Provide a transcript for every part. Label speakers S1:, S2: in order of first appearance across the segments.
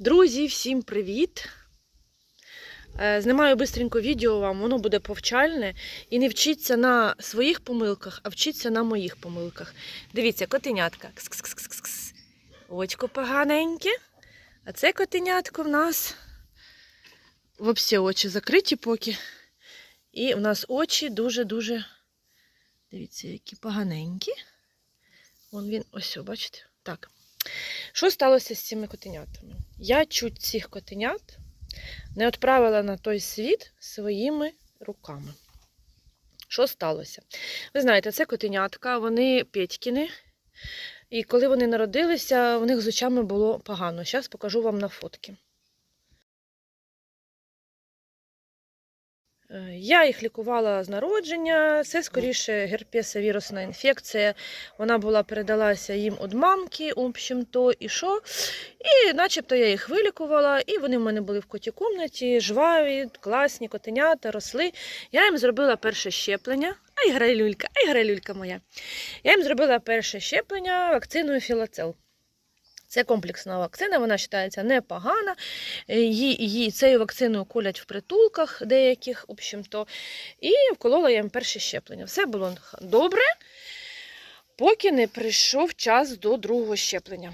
S1: Друзі, всім привіт! Е, Знімаю бистренько відео вам, воно буде повчальне. І не вчиться на своїх помилках, а вчиться на моїх помилках. Дивіться, котенятка. Очко поганеньке. А це котенятко в нас взагалі очі закриті поки. І в нас очі дуже-дуже. Дивіться, які поганенькі. Вон він, ось, бачите? Так. Що сталося з цими котенятами? Я чуть цих котенят не відправила на той світ своїми руками. Що сталося? Ви знаєте, це котенятка, вони Петькіни. І коли вони народилися, у них з очами було погано. Зараз покажу вам на фотки. Я їх лікувала з народження. Це скоріше герпеса вірусна інфекція. Вона була передалася їм від мамки, в общем-то, і що. І начебто я їх вилікувала, і вони в мене були в коті кімнаті, жваві, класні котенята, росли. Я їм зробила перше щеплення. Ай, грайлюлька, ай, грайлюлька моя. Я їм зробила перше щеплення вакциною Філоцел. Це комплексна вакцина, вона вважається непогана. Е, Її, її цією вакциною колять в притулках деяких, в общем-то. І вколола їм перше щеплення. Все було добре, поки не прийшов час до другого щеплення.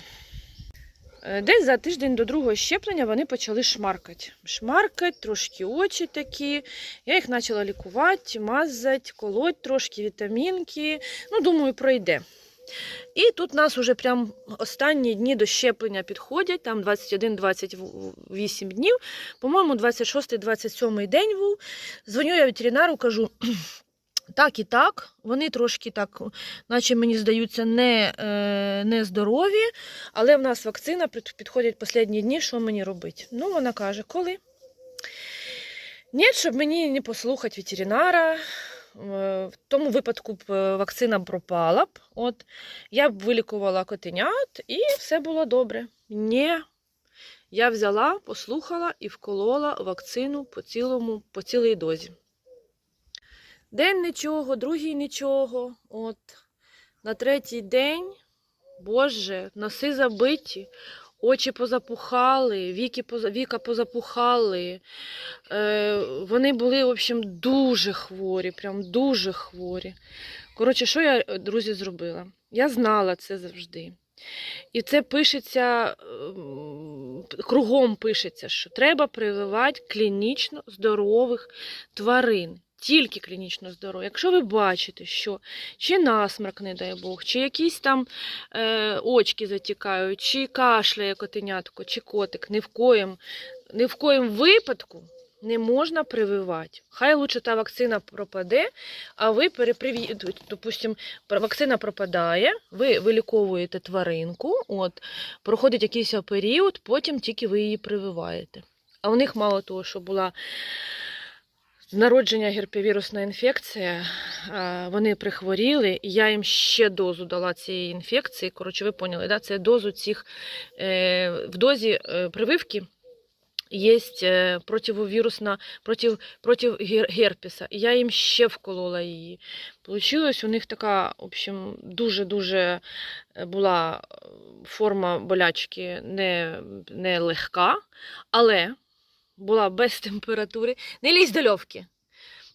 S1: Е, Десь за тиждень до другого щеплення вони почали шмаркати. Шмаркать, трошки очі такі. Я їх почала лікувати, мазати, колоть трошки вітамінки. Ну, думаю, пройде. І тут нас уже прям останні дні до щеплення підходять, там 21-28 днів. По-моєму, 26-27 день був. Дзвоню я ветеринару, кажу. Так і так, вони трошки так, наче мені здаються, не, е, не здорові, але в нас вакцина під- підходять останні дні, що мені робити? Ну, вона каже, коли? Ні, щоб мені не послухати ветеринара. Е, В тому випадку б е, вакцина пропала б. От, я б вилікувала котенят і все було добре. Ні. Я взяла, послухала і вколола вакцину по, цілому, по цілій дозі. День нічого, другий нічого. От. На третій день, Боже, носи забиті, очі позапухали, віки віка позапухали. Е, вони були, в общем, дуже хворі, прям дуже хворі. Коротше, що я, е, друзі, зробила? Я знала це завжди. І це пишеться, ем, кругом пишеться, що треба прививати клінічно здорових тварин. Тільки клінічно здорові. Якщо ви бачите, що чи насморк, не дай Бог, чи якісь там е, очки затікають, чи кашляє котенятко, чи котик, ні в коєм, ні в коєм випадку не можна прививати. Хай лучше та вакцина пропаде, а ви переприві... допустим, вакцина пропадає, ви виліковуєте тваринку, от, проходить якийсь період, потім тільки ви її прививаєте. А у них мало того, що була народження герпевірусна інфекція, вони прихворіли, і я їм ще дозу дала цієї інфекції. Коротше, ви поняли, да? це дозу цих е, в дозі е, прививки. Є противовірусна, проти, проти гер- герпеса. І я їм ще вколола її. Получилось у них така, в общем, дуже-дуже е, була е, форма болячки не, не легка, але була без температури. Не лізь до льовки.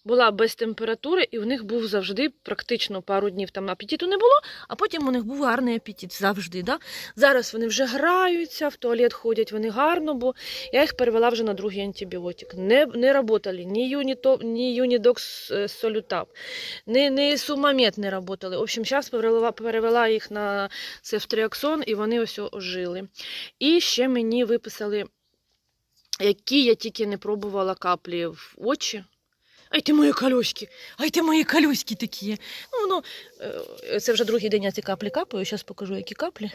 S1: Була без температури, і в них був завжди практично пару днів там апетиту не було, а потім у них був гарний апетит завжди. Да? Зараз вони вже граються, в туалет ходять вони гарно, бо я їх перевела вже на другий антибіотик. Не, не работали ні, юніто, ні юнідокс е, солютап, ні, ні сумамет не работали. В общем, зараз перевела, перевела їх на цефтриаксон, і вони ось ожили. І ще мені виписали які я тільки не пробувала каплі в очі. Ай ти мої колюськи, ай ти мої колюськи такі. Ну, ну, це вже другий день я ці каплі капаю, зараз покажу, які каплі.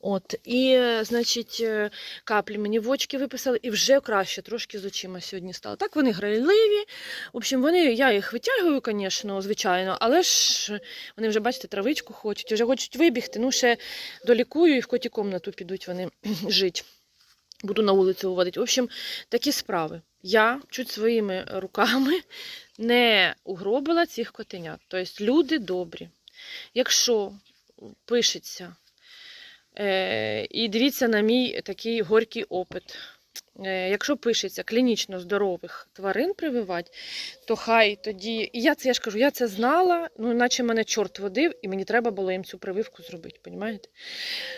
S1: От, і, е, значить, е, каплі мені в очки виписали, і вже краще трошки з очима сьогодні стало. Так, вони грайливі. В общем, вони, я їх витягую, звісно, звичайно, але ж вони вже, бачите, травичку хочуть, вже хочуть вибігти. Ну, ще долікую і в коті комнату підуть вони жити. Буду на вулицю виводити. В общем, такі справи. Я чуть своїми руками не угробила цих котенят. Тобто люди добрі. Якщо пишеться Е, і дивіться на мій такий горький опит. Е, Якщо пишеться клінічно здорових тварин прививати, то хай тоді. І я це я ж кажу, я це знала, ну наче мене чорт водив, і мені треба було їм цю прививку зробити, понімаєте?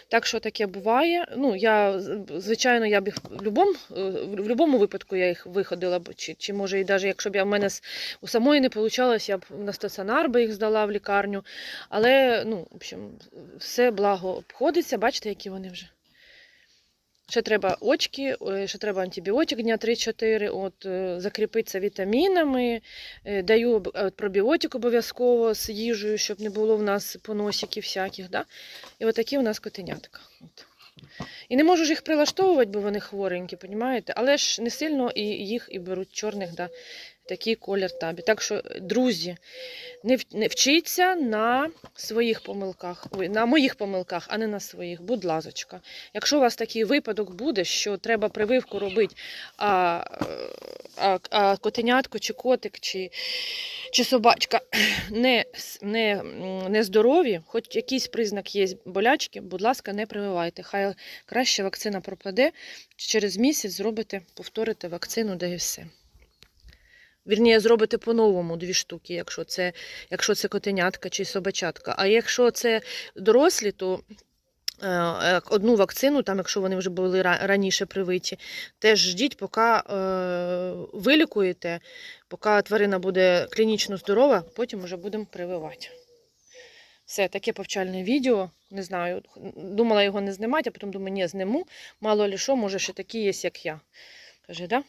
S1: Так що таке буває. Ну, я, звичайно, я б їх в будь-якому в будь-якому випадку я їх виходила б, чи, чи може, і навіть якщо б я в мене у самої не вийшло, я б на стаціонар би їх здала в лікарню. Але, ну, в общем, все благо обходиться, бачите, які вони вже. Ще треба очки, е, ще треба антибіотик дня 3-4, от, е, закріпитися вітамінами. Е, Даю пробіотик обов'язково з їжею, щоб не було в нас поносиків всяких. Да? І отакі у нас котенятка. От. І не можу ж їх прилаштовувати, бо вони хворенькі, понімаєте? Але ж не сильно і їх і беруть чорних, да, такий колір табі. Так що, друзі, не, не вчіться на своїх помилках, на моїх помилках, а не на своїх. Будь лазочка. Якщо у вас такий випадок буде, що треба прививку робити, а, а, а котенятко, чи котик, чи, чи собачка не, не, не здорові, хоч якийсь признак є болячки, будь ласка, не прививайте. Хай краще вакцина пропаде, через місяць зробите, повторите вакцину, де і все. Вірніше, зробите по-новому дві штуки, якщо це, якщо це котенятка чи собачатка. А якщо це дорослі, то е, е, одну вакцину, там, якщо вони вже були раніше привиті, теж ждіть, поки е, вилікуєте, поки тварина буде клінічно здорова, потім вже будемо прививати. Все, таке повчальне відео. Не знаю, думала його не знімати, а потім думаю, ні, зніму. Мало ли що, може, ще такі є, як я. Каже, да?